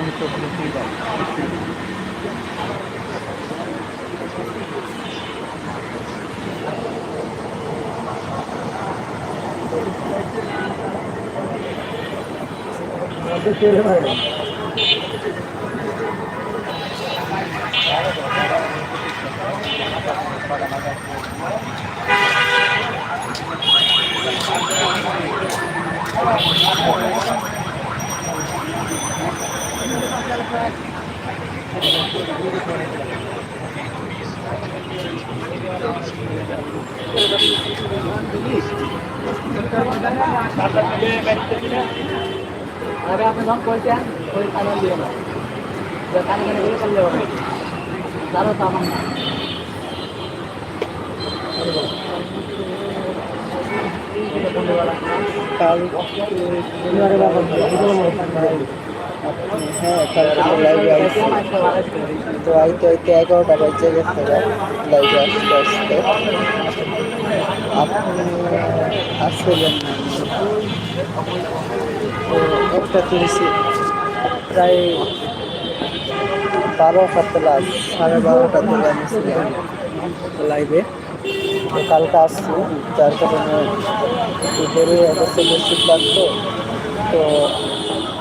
অসংখ্য ধন্যবাদ আরে আপনি যখন কইছেন ওই কানে দিও না কানে কানে গেলে চলে যাবে জানো তো আমার না কাল হ্যাঁ কালকে লাইভে আইসি তো আইতে আইতে এগারোটা বাজে গেছে লাইভে আসতে আসতে আপনি আসছিলেন না তো একটা প্রায় বারোটা প্লাস সাড়ে বারোটা থেকে আমি ছিলাম লাইভে কালকে আসছি যার কারণে একটু হয়ে গেছে বেশি লাগতো তো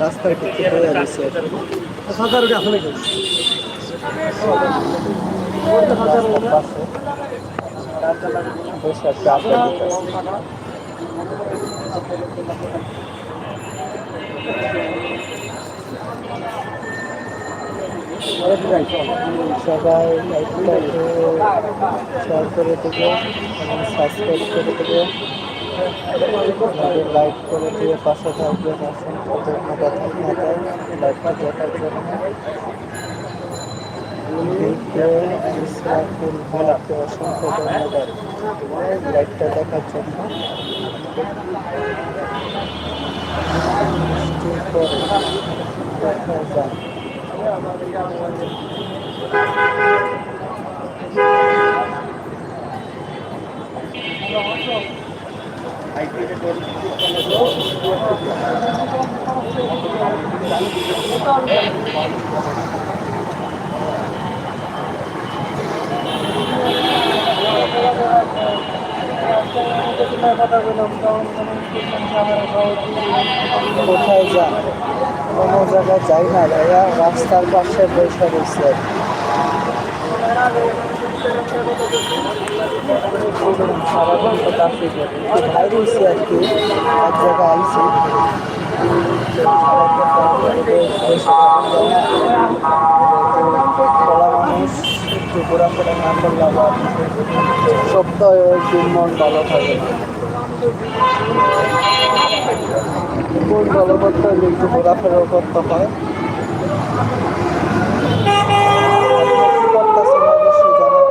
রাস্তার কিছু হয়ে গেছে। বসে একটা আড্ডা দিতেছে সবাই লাইকটাকে শেয়ার করে দেবে এবং সাবস্ক্রাইব করে দেবে আমাদের লাইক করে দিয়ে পাশে থাকবেন অসংখ্য ধন্যবাদ আপনাদের লাইকটা দেখার জন্য ইসরাফুল ভাইকে অসংখ্য লাইকটা দেখার জন্য মিষ্টির কোথায় যান কোনো জায়গায় যাই না ভাইয়া রাস্তার পাশে বসে রয়েছে। এক আবার সপ্তাহে একদিন মন ভালো থাকে করতে হয় কি করতেছেন অবশ্যই জানাবেন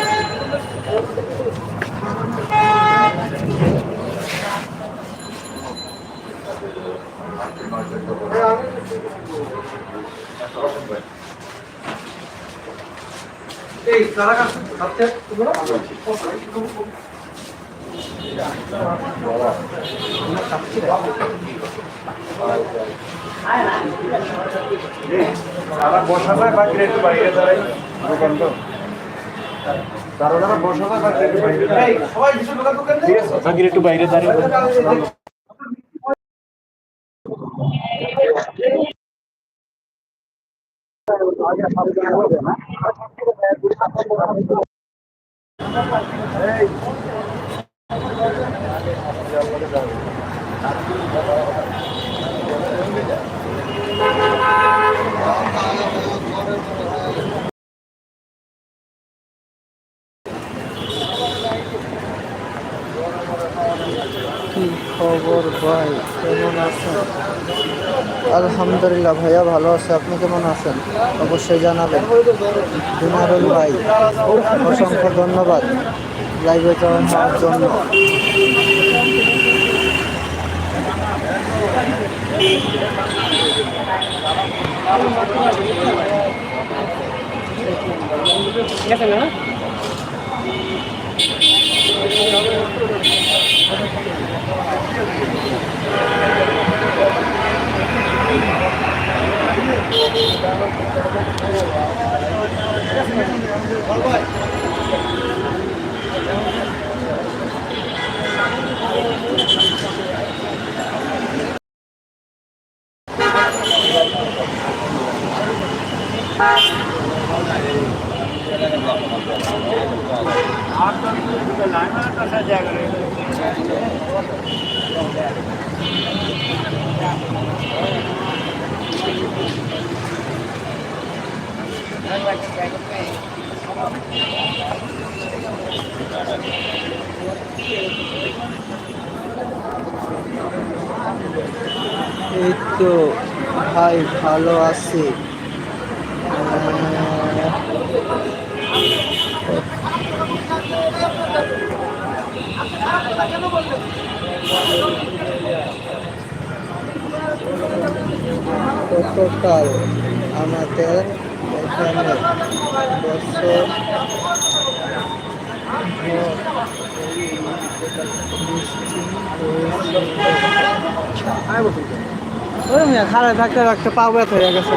যায় বাকি একটু বাইরে দাঁড়াই দোকান তো তারা যারা বসা যায় বাকি একটু বাইরে দাঁড়াই? ঠিক আছে বাকি একটু বাইরে দাঁড়িয়ে কি খবর ভাই কেমন আছেন আলহামদুলিল্লাহ ভাইয়া ভালো আছে। আপনি কেমন আছেন? অবশ্যই জানাবেন। দিনারুল ভাই, অসংখ্য ধন্যবাদ লাইভে জয়েন হওয়ার জন্য। আপনার জায়গা এই তো ভাই ভালো আছি। গতকাল আমাদের এখানে বছর খারাপ থাকতে থাকতে পা ব্যথা হয়ে গেছে।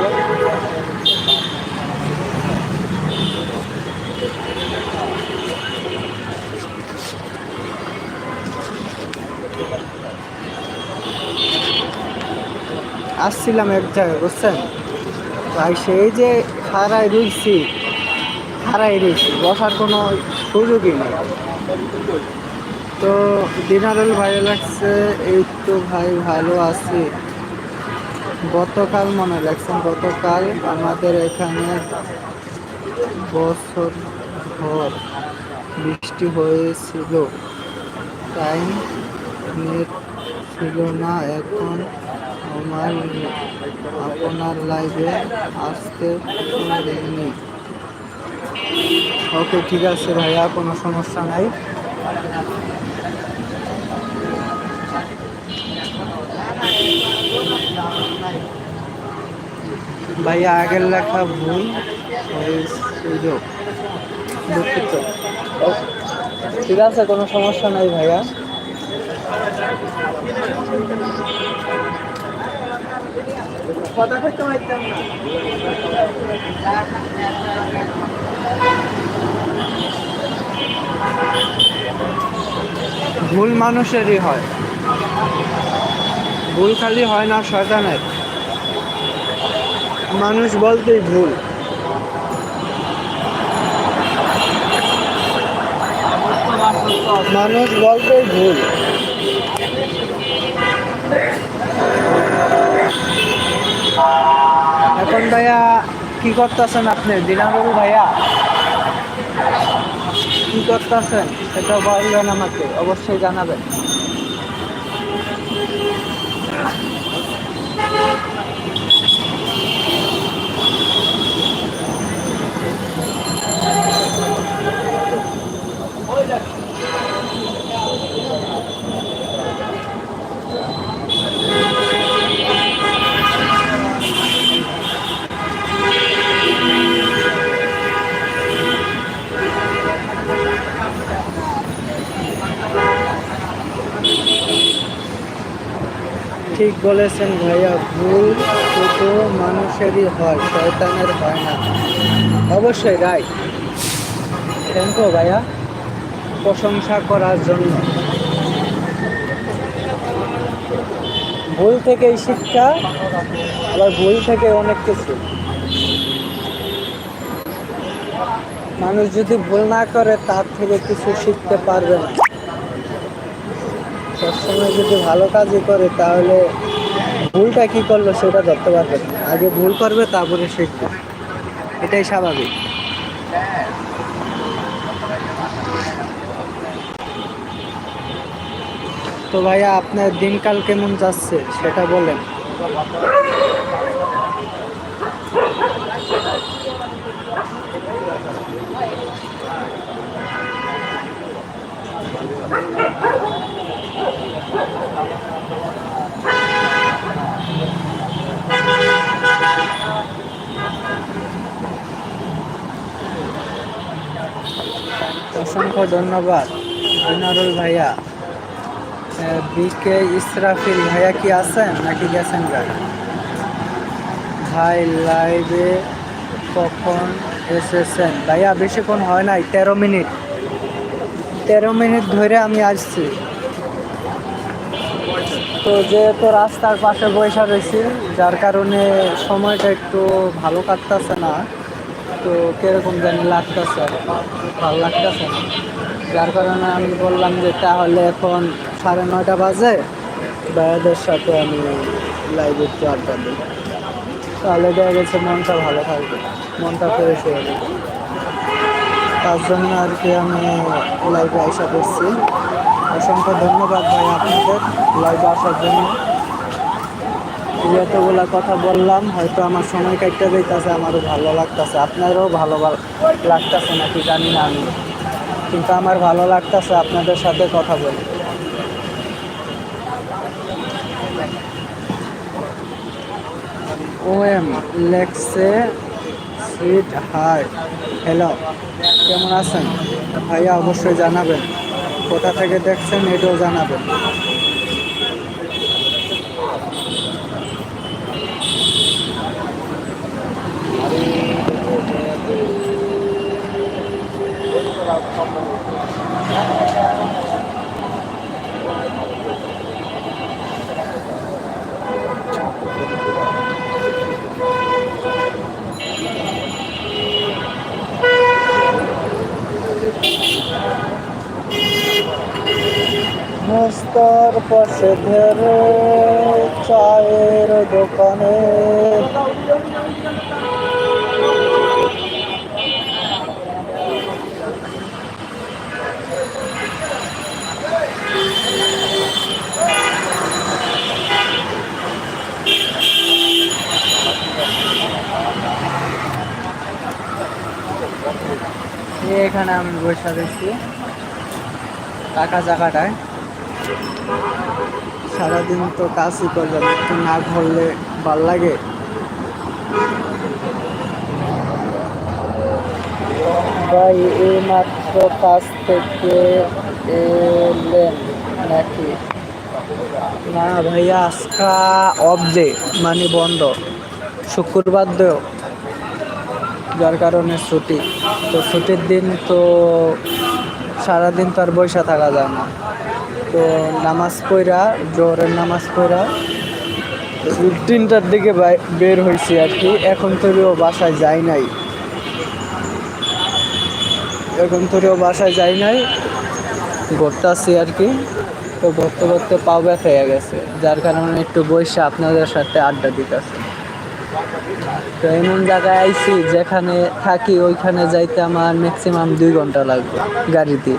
আসছিলাম এক জায়গায়, বুঝছেন? ভাই, সেই যে খাড়াই রুইছি খাড়াই রুইছি, বসার কোনো সুযোগই নেই। তো দিনারুল ভাই লাগছে, এই তো ভাই ভালো আছি। গতকাল মনে রাখছেন গতকাল আমাদের এখানে বছর ভর বৃষ্টি হয়েছিল। টাইম নেট ছিল না, এখন আমার আপনার লাইভে আসতে পারিনি ওকে, ঠিক আছে ভাইয়া, কোনো সমস্যা নাই। ভাইয়া, আগের লেখা ভুল সুযোগ দুঃখিত। ঠিক আছে, কোনো সমস্যা নাই ভাইয়া। ভুল মানুষেরই হয়। ভুল খালি হয় না শয়তানের। মানুষ বলতেই ভুল। মানুষ বলতেই ভুল এখন ভাইয়া কি করতেছেন আপনি? দিনাবু ভাইয়া? কি করতেছেন? সেটা বললেন আমাকে অবশ্যই জানাবেন ঠিক বলেছেন, ভাইয়া, ভুল শুধু মানুষেরই হয়, শয়তানের হয় না। অবশ্যই রাইট থ্যাংক ইউ ভাইয়া। প্রশংসা করার জন্য। ভুল থেকেই শিক্ষা, আবার ভুল থেকে অনেক কিছু। মানুষ যদি ভুল না করে, তার থেকে কিছু শিখতে পারবে না। সবসময় যদি ভালো কাজই করে, তাহলে ভুলটা কি করল সেটা ধরতে পারবে। আগে ভুল করবে, তারপরে শিখবে এটাই স্বাভাবিক। তো ভাইয়া, আপনার দিনকাল কেমন যাচ্ছে? সেটা বলেন। অসংখ্য ধন্যবাদ। দিনারুল ভাইয়া বিকে ইসরাফিল ভাইয়া কি আছেন নাকি গেছেন ভাই ভাই লাইভে কখন এসেছেন? ভাইয়া, বেশিক্ষণ হয় নাই, তেরো মিনিট। তেরো মিনিট ধরে আমি আসছি। তো যেহেতু রাস্তার পাশে বসে রয়েছি, যার কারণে সময়টা একটু ভালো কাটতেছে না। তো কীরকম জানি লাগতেছে ভালো লাগতেছে যার কারণে আমি বললাম যে তাহলে এখন সাড়ে নয়টা বাজে, ভাইয়াদের সাথে আমি লাইভ একটু আড্ডা দিই। তাহলে দেখা গেছে মনটা ভালো থাকবে, মনটা ফ্রেশ হয়ে যাবে। তার জন্য আর কি আমি লাইভে আসা করছি অসংখ্য ধন্যবাদ ভাই আপনাদের লাইভে আসার জন্য। যতগুলা কথা বললাম, হয়তো আমার সময় কাটতে যাইতেছে, আমারও ভালো লাগতেছে। আপনারও ভালো লাগতেছে নাকি জানি না আমি। কিন্তু আমার ভালো লাগতেছে আপনাদের সাথে কথা বলে। ও এম লেক্সে সুইট হার্ট হ্যালো কেমন আছেন? ভাইয়া অবশ্যই জানাবেন। কোথা থেকে দেখছেন, এটাও জানাবেন। রাস্তার পাশে ধরে চায়ের দোকানে এই এখানে আমি বসে রয়েছি টাকা জায়গাটায়। সারাদিন তো কাজই করলাম একটু না ঘুরলে ভালো লাগে। ভাই এই মাত্র কাজ থেকে এলেন নাকি? না ভাইয়া, আজকা অফ ডে মানে বন্ধ। শুক্রবার দেও, যার কারণে ছুটি। তো ছুটির দিন তো সারাদিন তো আর বৈশা থাকা যায় না। তো নামাজ পড়া জোরের নামাজ পড়া তিনটার দিকে বের হয়েছি আর কি। এখন তবেও বাসায় যাই নাই। এখন তবেও বাসায় যাই নাই। ঘুরতে আসছি আর কি। তো ঘুরতে ঘুরতে পাও ব্যথা হয়ে গেছে। যার কারণে একটু বসে আপনাদের সাথে আড্ডা দিতেছে। তো এমন জায়গায় আইছি যেখানে থাকি ওইখানে যাইতে আমার ম্যাক্সিমাম দুই ঘণ্টা লাগবে গাড়িতে।